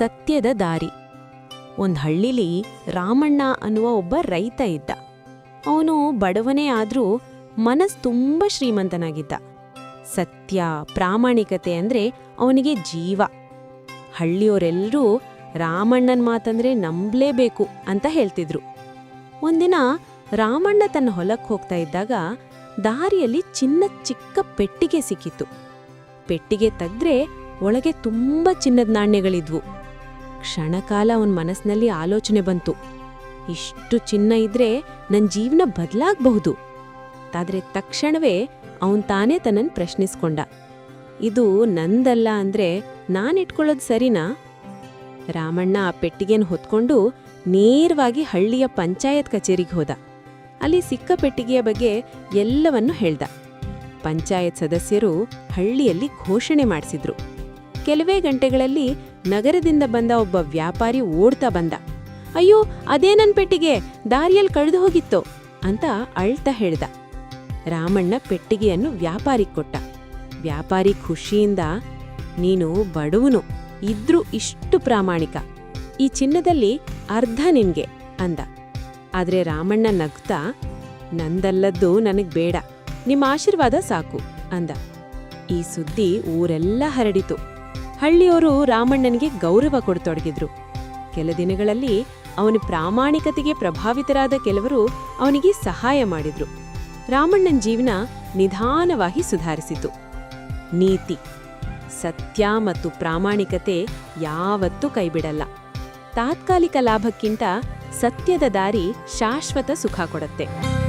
ಸತ್ಯದ ದಾರಿ. ಒಂದು ಹಳ್ಳಿಲಿ ರಾಮಣ್ಣ ಅನ್ನುವ ಒಬ್ಬ ರೈತ ಇದ್ದ. ಅವನು ಬಡವನೇ ಆದರೂ ಮನಸ್ ತುಂಬ ಶ್ರೀಮಂತನಾಗಿದ್ದ. ಸತ್ಯ, ಪ್ರಾಮಾಣಿಕತೆ ಅಂದರೆ ಅವನಿಗೆ ಜೀವ. ಹಳ್ಳಿಯವರೆಲ್ಲರೂ ರಾಮಣ್ಣನ ಮಾತಂದ್ರೆ ನಂಬಲೇಬೇಕು ಅಂತ ಹೇಳ್ತಿದ್ರು. ಒಂದಿನ ರಾಮಣ್ಣ ತನ್ನ ಹೊಲಕ್ಕೆ ಹೋಗ್ತಾ ಇದ್ದಾಗ ದಾರಿಯಲ್ಲಿ ಚಿನ್ನ ಚಿಕ್ಕ ಪೆಟ್ಟಿಗೆ ಸಿಕ್ಕಿತ್ತು. ಪೆಟ್ಟಿಗೆ ತೆಗ್ದ್ರೆ ಒಳಗೆ ತುಂಬ ಚಿನ್ನದ ನಾಣ್ಯಗಳಿದ್ವು. ಕ್ಷಣಕಾಲ ಅವನ ಮನಸ್ಸಿನಲ್ಲಿ ಆಲೋಚನೆ ಬಂತು. ಇಷ್ಟು ಚಿನ್ನ ಇದ್ರೆ ನನ್ನ ಜೀವನ ಬದಲಾಗಬಹುದು. ಆದರೆ ತಕ್ಷಣವೇ ಅವನ್ ತಾನೇ ತನ್ನನ್ನು ಪ್ರಶ್ನಿಸ್ಕೊಂಡ. ಇದು ನಂದಲ್ಲ ಅಂದ್ರೆ ನಾನಿಟ್ಕೊಳ್ಳೋದು ಸರಿನಾ? ರಾಮಣ್ಣ ಆ ಪೆಟ್ಟಿಗೆನ ಹೊತ್ಕೊಂಡು ನೇರವಾಗಿ ಹಳ್ಳಿಯ ಪಂಚಾಯತ್ ಕಚೇರಿಗೆ ಹೋದ. ಅಲ್ಲಿ ಸಿಕ್ಕ ಪೆಟ್ಟಿಗೆಯ ಬಗ್ಗೆ ಎಲ್ಲವನ್ನೂ ಹೇಳ್ದ. ಪಂಚಾಯತ್ ಸದಸ್ಯರು ಹಳ್ಳಿಯಲ್ಲಿ ಘೋಷಣೆ ಮಾಡಿಸಿದ್ರು. ಕೆಲವೇ ಗಂಟೆಗಳಲ್ಲಿ ನಗರದಿಂದ ಬಂದ ಒಬ್ಬ ವ್ಯಾಪಾರಿ ಓಡ್ತಾ ಬಂದ. ಅಯ್ಯೋ, ಅದೇ ನನ್ನ ಪೆಟ್ಟಿಗೆ, ದಾರಿಯಲ್ಲಿ ಕಳೆದು ಹೋಗಿತ್ತು ಅಂತ ಅಳ್ತಾ ಹೇಳ್ದ. ರಾಮಣ್ಣ ಪೆಟ್ಟಿಗೆಯನ್ನು ವ್ಯಾಪಾರಿಗೆ ಕೊಟ್ಟ. ವ್ಯಾಪಾರಿ ಖುಷಿಯಿಂದ, ನೀನು ಬಡವನು, ಇದ್ರೂ ಇಷ್ಟು ಪ್ರಾಮಾಣಿಕ, ಈ ಚಿನ್ನದಲ್ಲಿ ಅರ್ಧ ನಿನ್ಗೆ ಅಂದ. ಆದ್ರೆ ರಾಮಣ್ಣ ನಗ್ತಾ, ನಂದಲ್ಲದ್ದು ನನಗ್ ಬೇಡ ನಿಮ್ಮ ಆಶೀರ್ವಾದ ಸಾಕು ಅಂದ. ಈ ಸುದ್ದಿ ಊರೆಲ್ಲ ಹರಡಿತು. ಹಳ್ಳಿಯವರು ರಾಮಣ್ಣನಿಗೆ ಗೌರವ ಕೊಡತೊಡಗಿದ್ರು. ಕೆಲ ದಿನಗಳಲ್ಲಿ ಅವನ ಪ್ರಾಮಾಣಿಕತೆಗೆ ಪ್ರಭಾವಿತರಾದ ಕೆಲವರು ಅವನಿಗೆ ಸಹಾಯ ಮಾಡಿದ್ರು. ರಾಮಣ್ಣನ ಜೀವನ ನಿಧಾನವಾಗಿ ಸುಧಾರಿಸಿತು. ನೀತಿ, ಸತ್ಯ ಮತ್ತು ಪ್ರಾಮಾಣಿಕತೆ ಯಾವತ್ತೂ ಕೈಬಿಡಲ್ಲ. ತಾತ್ಕಾಲಿಕ ಲಾಭಕ್ಕಿಂತ ಸತ್ಯದ ದಾರಿ ಶಾಶ್ವತ ಸುಖ ಕೊಡತ್ತೆ.